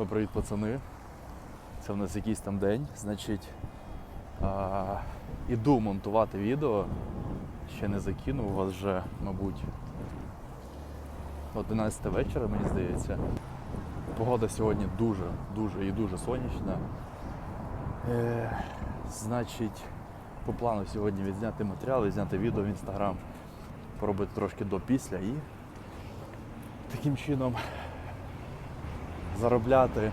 що, привіт, пацани. Це в нас якийсь там день. Значить, а, іду монтувати відео. Ще не закинув, у вас вже, мабуть, 11 вечора, мені здається. Погода сьогодні дуже, дуже і дуже сонячна. Е, значить, по плану сьогодні відзняти матеріал, відзняти відео в інстаграм, поробити трошки до-після і таким чином заробляти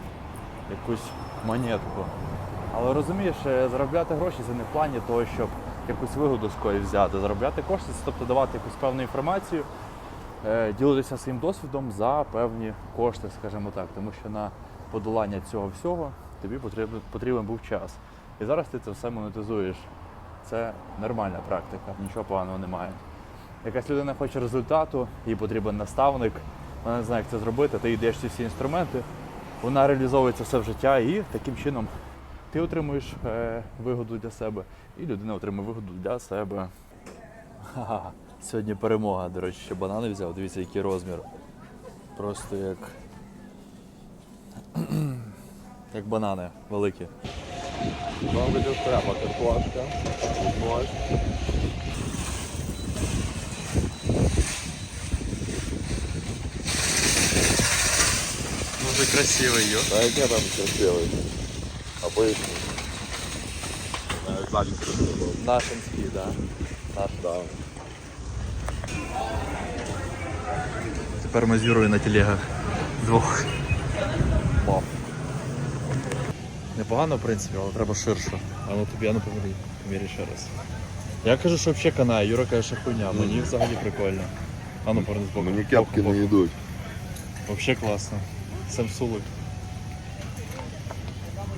якусь монетку. Але розумієш, е, заробляти гроші це не в плані того, щоб якусь вигоду з когось взяти. Заробляти кошти це тобто давати якусь певну інформацію, е, ділитися своїм досвідом за певні кошти, скажімо так. Тому що на подолання цього всього тобі потрібен, потрібен був час. І зараз ти це все монетизуєш. Це нормальна практика, нічого поганого немає. Якась людина хоче результату, їй потрібен наставник, вона не знає, як це зробити, ти йдеш ці всі інструменти, вона реалізовується все в життя і таким чином ти отримуєш е, вигоду для себе, і людина отримує вигоду для себе. Ха-ха. Сьогодні перемога. До речі, ще банани взяв, дивіться, який розмір. Просто як. як банани великі. Вам буде треба картошка, борщ. Дуже красивий, йо. Та яке там красивий? А поясні. Навіть ззаді красиво. Нашинський, так. Да. Наш. Да. Тепер ми з Юрою на телегах двох. Мав. Непогано, в принципі, але треба ширше. А ну тобі, а ну поміряй, поміряй ще раз. Я кажу, що взагалі канає, Юра каже, що хуйня, мені взагалі прикольно. А ну поверни збоку. Мені кепки не йдуть. Взагалі класно. Самсулик.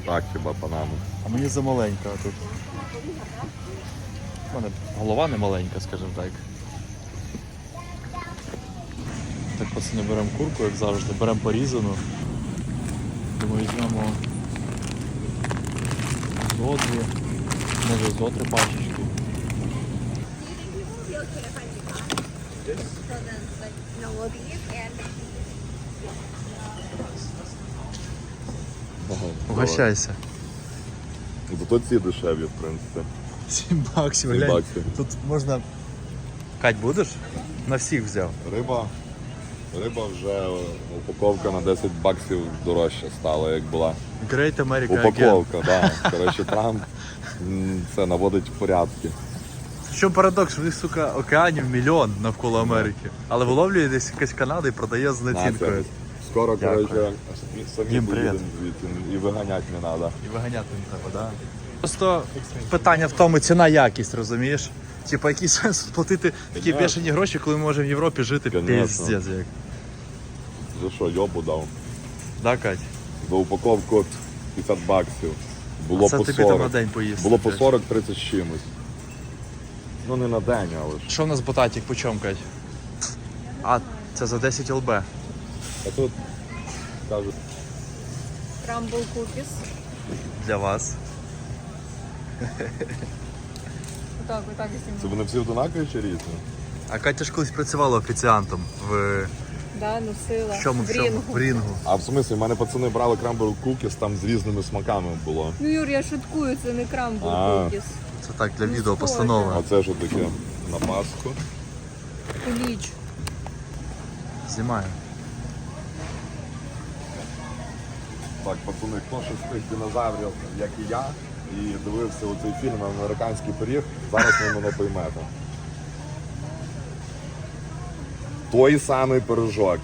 Так, хіба панами. А мені замаленька тут. У мене голова не маленька, скажімо так. Так, пацани, беремо курку, як завжди, беремо порізану. Думаю, візьмемо зо дві, може зо три пачечки. So then, like, no, we'll beef and Угощайся. Ну, Зато ці дешеві, в принципі. 7 баксів, глянь. баксів. Тут можна. Кать, будеш? На всіх взяв. Риба. Риба вже упаковка на 10 баксів дорожча стала, як була. Great America Упаковка, так. Да. Коротше, Трамп м, це наводить в порядки. Що парадокс, в них, сука, океанів мільйон навколо Америки. Але виловлює десь якась Канада і продає з націнкою. Скоро, Дякую. коротше, самі Дім, поїдемо привіт. звідти і виганяти не треба. І виганяти не треба, так? Просто питання в тому, ціна якість, розумієш? Типа, який сенс платити такі Конечно. бешені гроші, коли ми можемо в Європі жити Конечно. піздець як. За що, йобу дав? Да, Кать? За упаковку 50 баксів. Було Це по тобі там на 40. день поїсти. Було по блядь. 40-30 з чимось. Ну не на день, але ж. Що в нас ботатік по чому, Кать? А, це за 10 ЛБ. А тут кажуть, crumble cookies. Для вас. Отак, отак і це знімаю. вони всі однакові чи різні? А Катя ж колись працювала офіціантом в Да, носила. в чому, в чому? рінгу. В рінгу. А в смислі, в мене пацани брали крамбл кукіс там з різними смаками було. Ну, Юр, я шуткую, це не А. cookies. Це так, для Ну, відео схоже. постанова. А це що таке? На Пасху. Куліч. Знімаю. Так, пацани, хто ще з тих динозаврів, як і я, і дивився оцей фільм Американський пиріг, зараз ви мене поймете. Той самий пиріжок.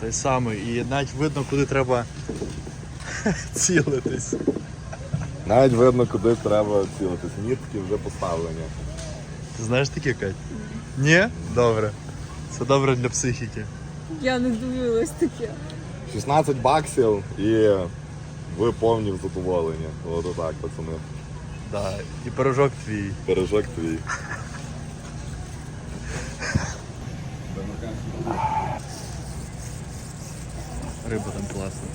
Той самий. І навіть видно, куди треба цілитись. Навіть видно, куди треба цілитись. Нітки вже поставлені. Ти знаєш таке, Кать? Ні? Добре. Це добре для психіки. Я не дивилась таке. 16 баксів і ви повні в задоволенні. От отак, пацани. Да. І пирожок твій. Пиріжок твій. Риба там класна.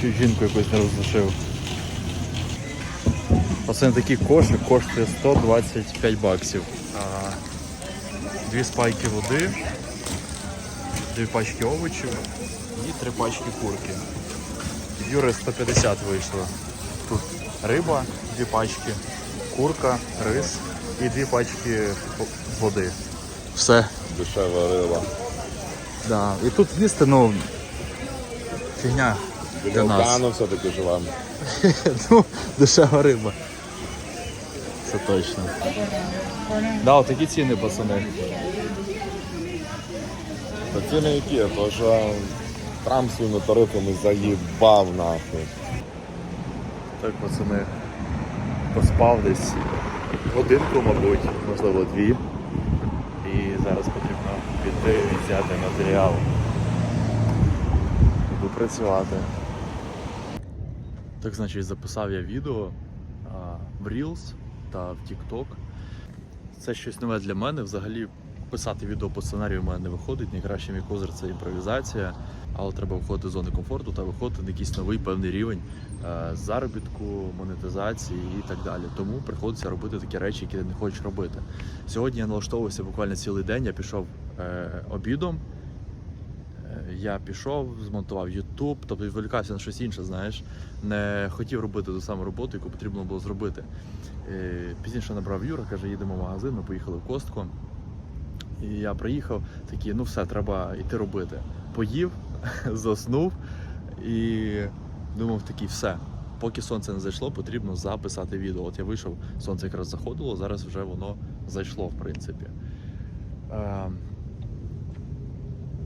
Чи жінку якусь не розлишив. Пацани, такий кошик коштує 125 баксів. Дві спайки води, дві пачки овочів три пачки курки. Юри 150 вийшло. Тут риба, дві пачки, курка, рис і дві пачки води. Все. Дешева риба. Да. І тут їсти, ну, фігня для нас. все-таки живемо. ну, дешева риба. Це точно. Да, такі ціни, пацани. Та ціни які, то що Трамп своїми тарифами заїбав нахуй. Так, пацани, поспав десь годинку, мабуть, можливо, дві. І зараз потрібно піти і взяти матеріал. Буду працювати. Так, значить, записав я відео а, в Reels та в TikTok. Це щось нове для мене. Взагалі писати відео по сценарію в мене не виходить. Найкращий мій козир це імпровізація, але треба виходити з зони комфорту та виходити на якийсь новий певний рівень е, заробітку, монетизації і так далі. Тому приходиться робити такі речі, які ти не хочеш робити. Сьогодні я налаштовувався буквально цілий день. Я пішов е, обідом. Е, Я пішов, змонтував YouTube, тобто відволікався на щось інше, знаєш. Не хотів робити ту саму роботу, яку потрібно було зробити. Пізніше набрав Юра, каже, їдемо в магазин, ми поїхали в костку. І я приїхав, такий, ну все, треба йти робити. Поїв, заснув і думав такий, все. Поки сонце не зайшло, потрібно записати відео. От я вийшов, сонце якраз заходило, зараз вже воно зайшло, в принципі. Е,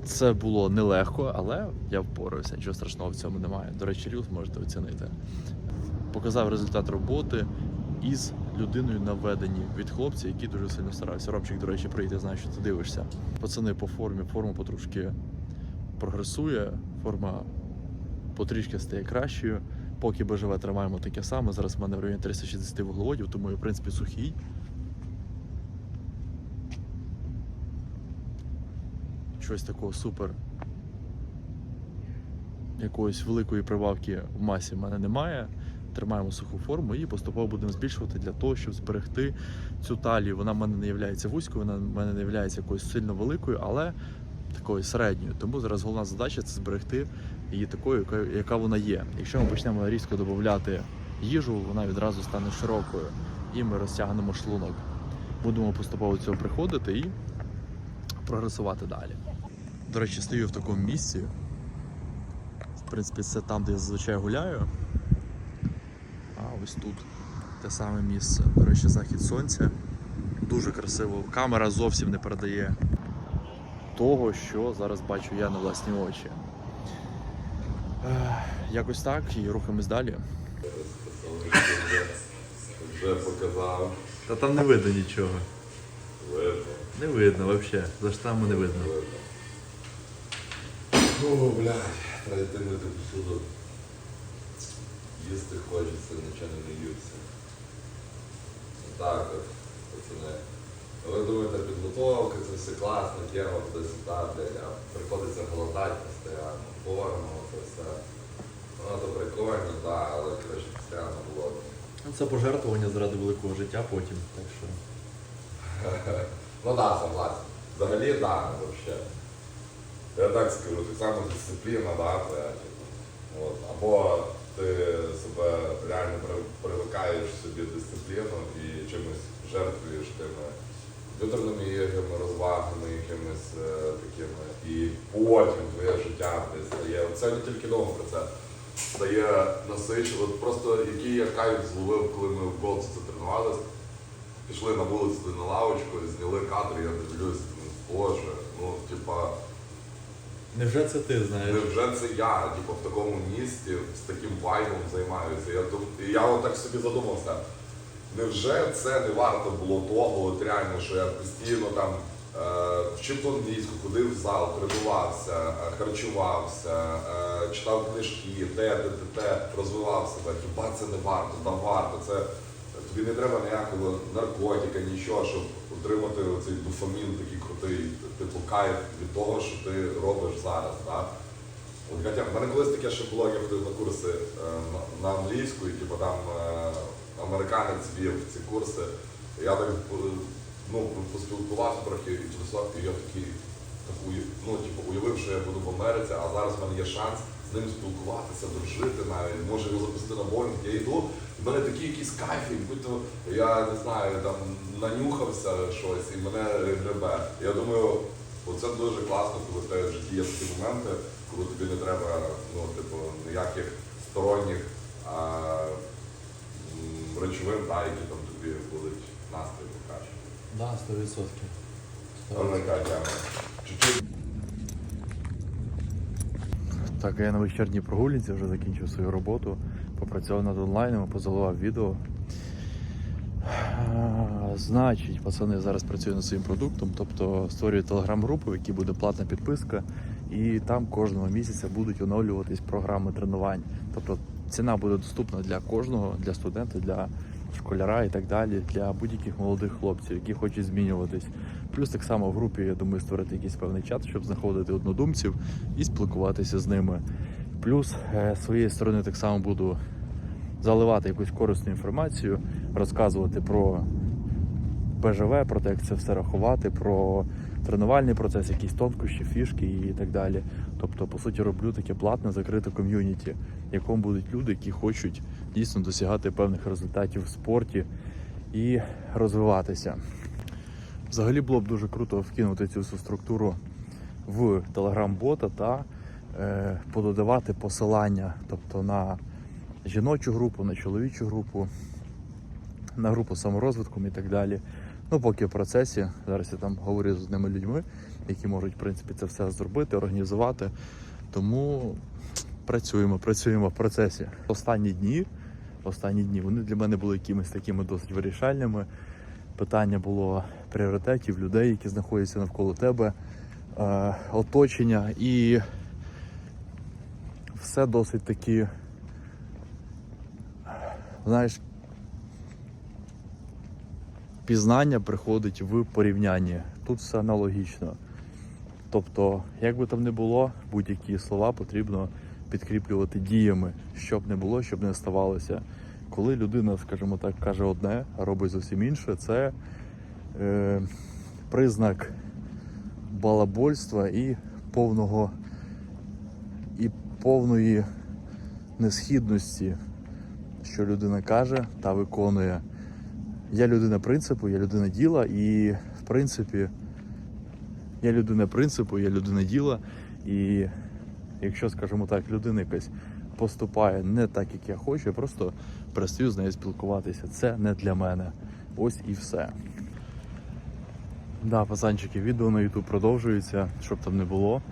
Це було нелегко, але я впорався. Нічого страшного в цьому немає. До речі, Рілс можете оцінити. Показав результат роботи із людиною на веденні від хлопця, який дуже сильно старався. Ромчик, до речі, прийде, я знаю, що ти дивишся. Пацани по формі, форма потрошки прогресує, форма потрішки стає кращою. Поки БЖВ тримаємо таке саме. Зараз в мене в районі 360 вуглеводів, тому я, в принципі, сухий. Щось такого супер. Якоїсь великої прибавки в масі в мене немає. Тримаємо суху форму і поступово будемо збільшувати для того, щоб зберегти цю талію. Вона в мене не є вузькою, вона в мене не є якоюсь сильно великою, але такою середньою. Тому зараз головна задача це зберегти її такою, яка, вона є. Якщо ми почнемо різко додати їжу, вона відразу стане широкою і ми розтягнемо шлунок. Будемо поступово цього приходити і прогресувати далі. До речі, стою в такому місці. В принципі, це там, де я зазвичай гуляю. А ось тут те саме місце. До речі, захід сонця. Дуже красиво. Камера зовсім не передає того, що зараз бачу я на власні очі. Якось так і рухаємось далі. Вже показав. Та там не видно нічого. Видно. Не видно взагалі. За штами не видно. О, блядь, треба йти мити посуду. Їсти хочеться, нічого не дається. Так от, пацани. Ви думаєте, підготовка, це все класно, тема, туди сюди, а приходиться голодати постійно, порно, це все. Воно то прикольно, так, але коротше постійно голодно. Це пожертвування заради великого життя потім. Так що. Ну так, согласен. Взагалі, так, взагалі. Я так скажу, так само дисципліна, да, це, типу, от. або ти себе реально привикаєш собі дисципліну і чимось жертвуєш тими комп'ютерними іграми, розвагами, якимись е, такими. І потім твоє життя десь стає. Це не тільки довго про це. Стає насичено. От Просто який я кайф зловив, коли ми в це тренувалися. Пішли на вулицю на лавочку, зняли кадр, я дивлюсь, думаю, боже, ну, типа, Невже це ти знаєш? невже це я, типу, в такому місті з таким вайбом займаюся? Я, дум... і я собі задумався. Невже це не варто було того, от реально, що я постійно там е, вчив англійську, ходив в зал, тренувався, е, харчувався, е, читав книжки, те, те, те, те, розвивав себе. Хіба це не варто, та варто. Це тобі не треба ніякого наркотика, нічого, щоб отримати цей дофамін такий крутий, типу кайф від того, що ти робиш зараз. Так? От, Хоча в мене колись таке ще було, я ходив на курси е, на, англійську, і типу, там е, американець вів ці курси. Я так е, ну, поспілкувався трохи і і я такий, так, уя- ну, типу, уявив, що я буду в Америці, а зараз в мене є шанс з ним спілкуватися, дружити навіть, може його запустити на боїнг. Я йду, в мене такі якісь кайфи, будь-то я не знаю, там нанюхався щось і мене гребе. Я думаю, оце дуже класно, коли в тебе в житті є такі моменти, коли тобі не треба ну, типу, ніяких сторонніх а, речовин, та, які там тобі будуть настрій покращити. Да, 100%. Велика тема. Чуть-чуть Так, я на вечірній прогулянці вже закінчив свою роботу, попрацював над онлайном, позаливав відео. Значить, пацани зараз працюю над своїм продуктом, тобто створюю телеграм-групу, в якій буде платна підписка, і там кожного місяця будуть оновлюватись програми тренувань. Тобто ціна буде доступна для кожного, для студента, для школяра і так далі, для будь-яких молодих хлопців, які хочуть змінюватись. Плюс так само в групі, я думаю, створити якийсь певний чат, щоб знаходити однодумців і спілкуватися з ними. Плюс е, з своєї сторони так само буду заливати якусь корисну інформацію, розказувати про ПЖВ, про те, як це все рахувати, про тренувальний процес, якісь тонкощі, фішки і так далі. Тобто, по суті, роблю таке платне закрите ком'юніті, в якому будуть люди, які хочуть дійсно досягати певних результатів в спорті і розвиватися. Взагалі було б дуже круто вкинути цю структуру в телеграм-бота та е, пододавати посилання, тобто на жіночу групу, на чоловічу групу, на групу саморозвитком і так далі. Ну, поки в процесі. Зараз я там говорю з одними людьми, які можуть, в принципі, це все зробити, організувати. Тому працюємо, працюємо в процесі. Останні дні, останні дні вони для мене були якимись такими досить вирішальними. Питання було пріоритетів людей, які знаходяться навколо тебе, е, оточення, і все досить таки, знаєш, пізнання приходить в порівнянні. Тут все аналогічно. Тобто, як би там не було, будь-які слова потрібно підкріплювати діями, щоб не було, щоб не ставалося. Коли людина, скажімо так, каже одне, а робить зовсім інше, це е, признак балабольства і повного і повної несхідності, що людина каже та виконує. Я людина принципу, я людина діла, і в принципі, я людина принципу, я людина діла. І якщо, скажімо так, людина якась поступає не так, як я хочу, я просто перестаю з нею спілкуватися. Це не для мене. Ось і все. Да, пацанчики, відео на YouTube продовжується, щоб там не було.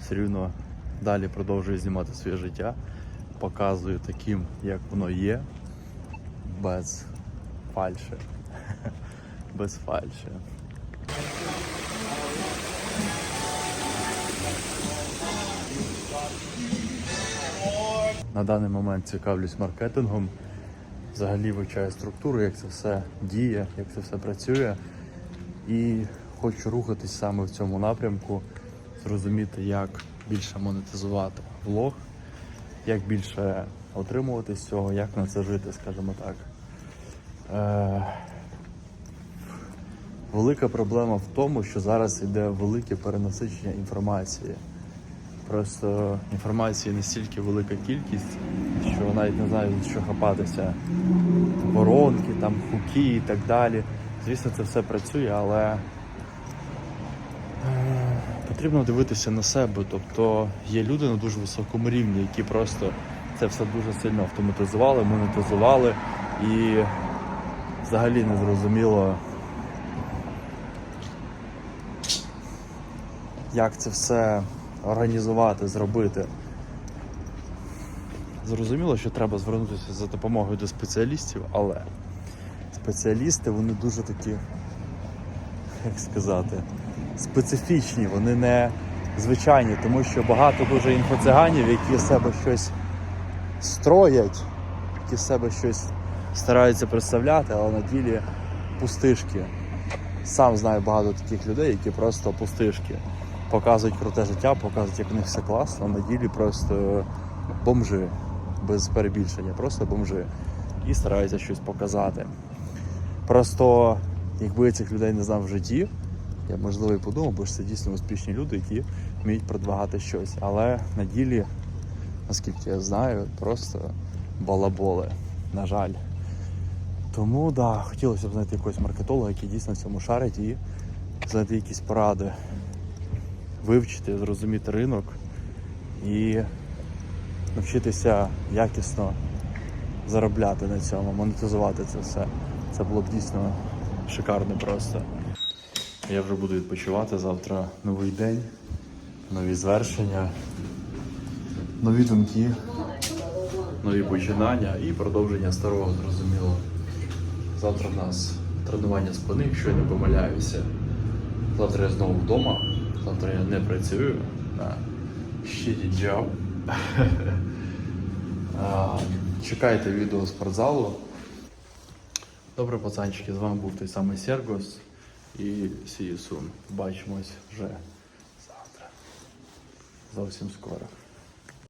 Все рівно далі продовжую знімати своє життя. Показую таким, як воно є, без фальші. Без фальші. На даний момент цікавлюсь маркетингом. Взагалі вивчаю структуру, як це все діє, як це все працює. І хочу рухатись саме в цьому напрямку, зрозуміти, як більше монетизувати влог, як більше отримувати з цього, як на це жити, скажімо так. Е, велика проблема в тому, що зараз йде велике перенасичення інформації. Просто інформації настільки велика кількість, що навіть не знаю, за що хапатися. Воронки, там, хуки і так далі. Звісно, це все працює, але е, потрібно дивитися на себе. Тобто є люди на дуже високому рівні, які просто це все дуже сильно автоматизували, монетизували і взагалі не зрозуміло, як це все організувати, зробити. Зрозуміло, що треба звернутися за допомогою до спеціалістів, але спеціалісти вони дуже такі, як сказати, специфічні, вони не звичайні, тому що багато дуже інфоциганів, які з себе щось строять, які з себе щось стараються представляти, але на ділі пустишки. Сам знаю багато таких людей, які просто пустишки. Показують круте життя, показують, як у них все класно, на ділі просто бомжи, без перебільшення, просто бомжи. І стараються щось показати. Просто, якби я цих людей не знав в житті, я б, можливо і подумав, бо ж це дійсно успішні люди, які вміють продвигати щось. Але на ділі, наскільки я знаю, просто балаболи, на жаль. Тому да, хотілося б знайти якогось маркетолога, який дійсно в цьому шарить і знайти якісь поради, вивчити, зрозуміти ринок і навчитися якісно заробляти на цьому, монетизувати це все. Це було б дійсно шикарно просто. Я вже буду відпочивати завтра новий день, нові звершення, нові думки, нові починання і продовження старого, зрозуміло. Завтра в нас тренування спини, якщо я не помиляюся. Завтра я знову вдома. Завтра я не працюю на shitty job. Чекайте відео з спортзалу. Добре, пацанчики, з вами був той самий Сергос. І see you soon. Бачимось вже завтра. Зовсім скоро.